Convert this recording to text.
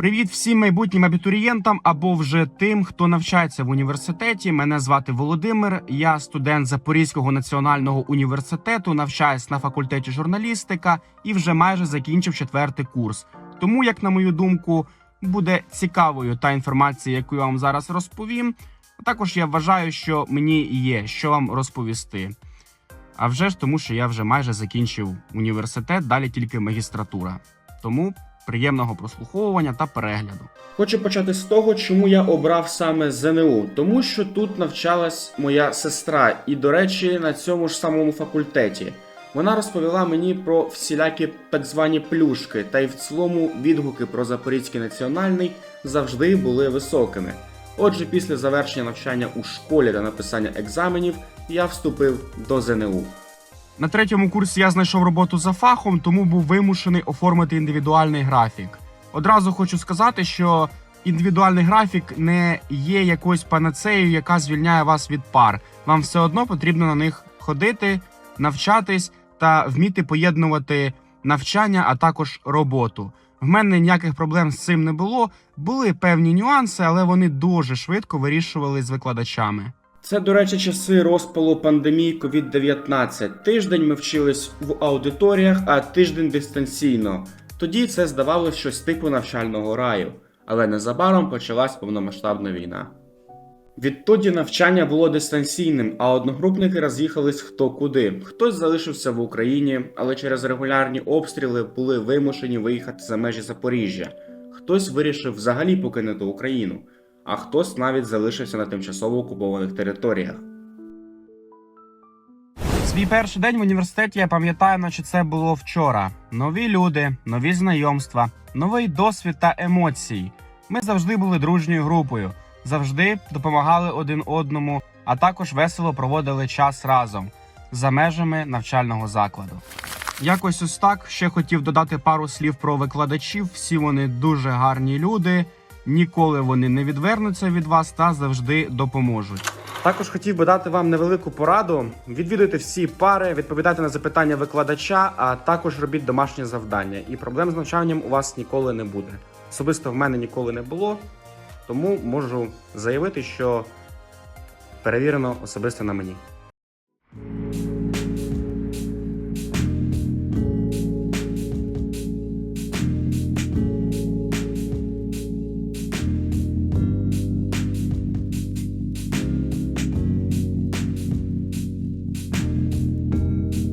Привіт всім майбутнім абітурієнтам або вже тим, хто навчається в університеті. Мене звати Володимир. Я студент Запорізького національного університету, навчаюсь на факультеті журналістика і вже майже закінчив четвертий курс. Тому, як на мою думку, буде цікавою та інформація, яку я вам зараз розповім. Також я вважаю, що мені є що вам розповісти. А вже ж тому, що я вже майже закінчив університет, далі тільки магістратура. Тому приємного прослуховування та перегляду. Хочу почати з того, чому я обрав саме ЗНУ, тому що тут навчалась моя сестра, і, до речі, на цьому ж самому факультеті. Вона розповіла мені про всілякі так звані плюшки, та й в цілому відгуки про Запорізький національний завжди були високими. Отже, після завершення навчання у школі та написання екзаменів я вступив до ЗНУ. На третьому курсі я знайшов роботу за фахом, тому був вимушений оформити індивідуальний графік. Одразу хочу сказати, що індивідуальний графік не є якоюсь панацеєю, яка звільняє вас від пар. Вам все одно потрібно на них ходити, навчатись та вміти поєднувати навчання, а також роботу. В мене ніяких проблем з цим не було. Були певні нюанси, але вони дуже швидко вирішували з викладачами. Це, до речі, часи розпалу пандемії COVID-19. Тиждень ми вчились в аудиторіях, а тиждень дистанційно. Тоді це здавалось щось типу навчального раю, але незабаром почалась повномасштабна війна. Відтоді навчання було дистанційним, а одногрупники роз'їхались хто куди. Хтось залишився в Україні, але через регулярні обстріли були вимушені виїхати за межі Запоріжжя. Хтось вирішив взагалі покинути Україну, а хтось навіть залишився на тимчасово окупованих територіях. Свій перший день в університеті я пам'ятаю, наче це було вчора. Нові люди, нові знайомства, новий досвід та емоції. Ми завжди були дружньою групою, завжди допомагали один одному, а також весело проводили час разом за межами навчального закладу. Якось ось так ще хотів додати пару слів про викладачів. Всі вони дуже гарні люди. Ніколи вони не відвернуться від вас та завжди допоможуть. Також хотів би дати вам невелику пораду. Відвідуйте всі пари, відповідайте на запитання викладача, а також робіть домашнє завдання. І проблем з навчанням у вас ніколи не буде. Особисто в мене ніколи не було, тому можу заявити, що перевірено особисто на мені.